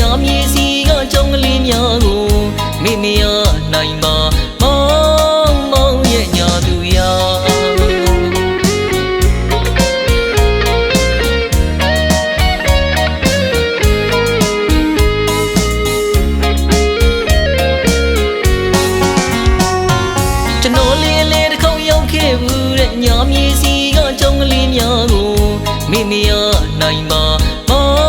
များမြေစီကကြောင်းကလေးများကိုမိမရနိုင်ပါမောင်းမောင်းရဲ့ညာသူရာကျွန်တော်လေးလေးတစ်ခေါက်ရောက်ခဲ့ဘူးတဲ့ညာမြေစီကကြောင်းကလေးများကိုမိမရနိုင်ပါမောင်း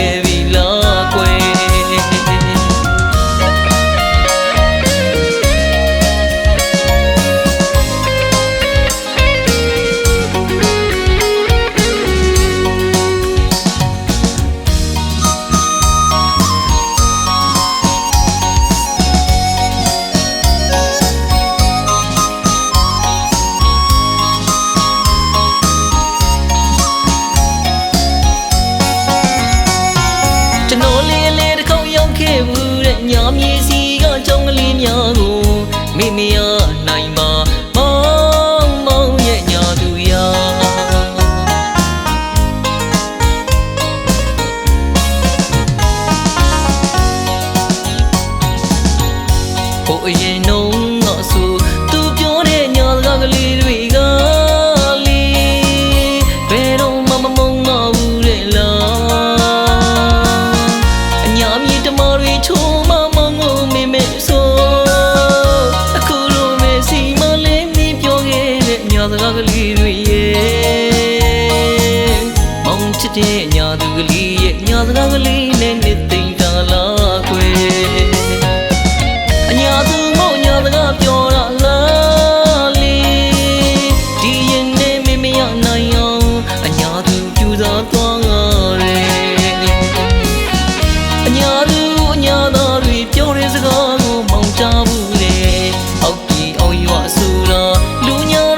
တဲ့ခွဲခဲ့ ကြောင့်ကလေးများကိုမိမရနိုင်ပါမောင်မောင်ရဲ့ညာသူရာကိုယ်ရင်နှုံးတော့ဆူသူပြောတဲ့ညာစကားကလေးတွေကလေးဘယ်တော့ စ်တဲ့ညာသူကလေးရဲ့ညာစကားကလေးနဲ့နှစ်သိမ့်ကာလာခွေအညာသူမို့ညာစကားပြောတာလားလေဒီရင်နဲ့မမရနိုင်အောင်အညာသူပြူစားသွားငါရဲအညာသူအညာသားတွေပြောတဲ့စကားကိုမောင်းချဘူးလေအောက်ကြီးအောင်ရွာဆူတာလူညာ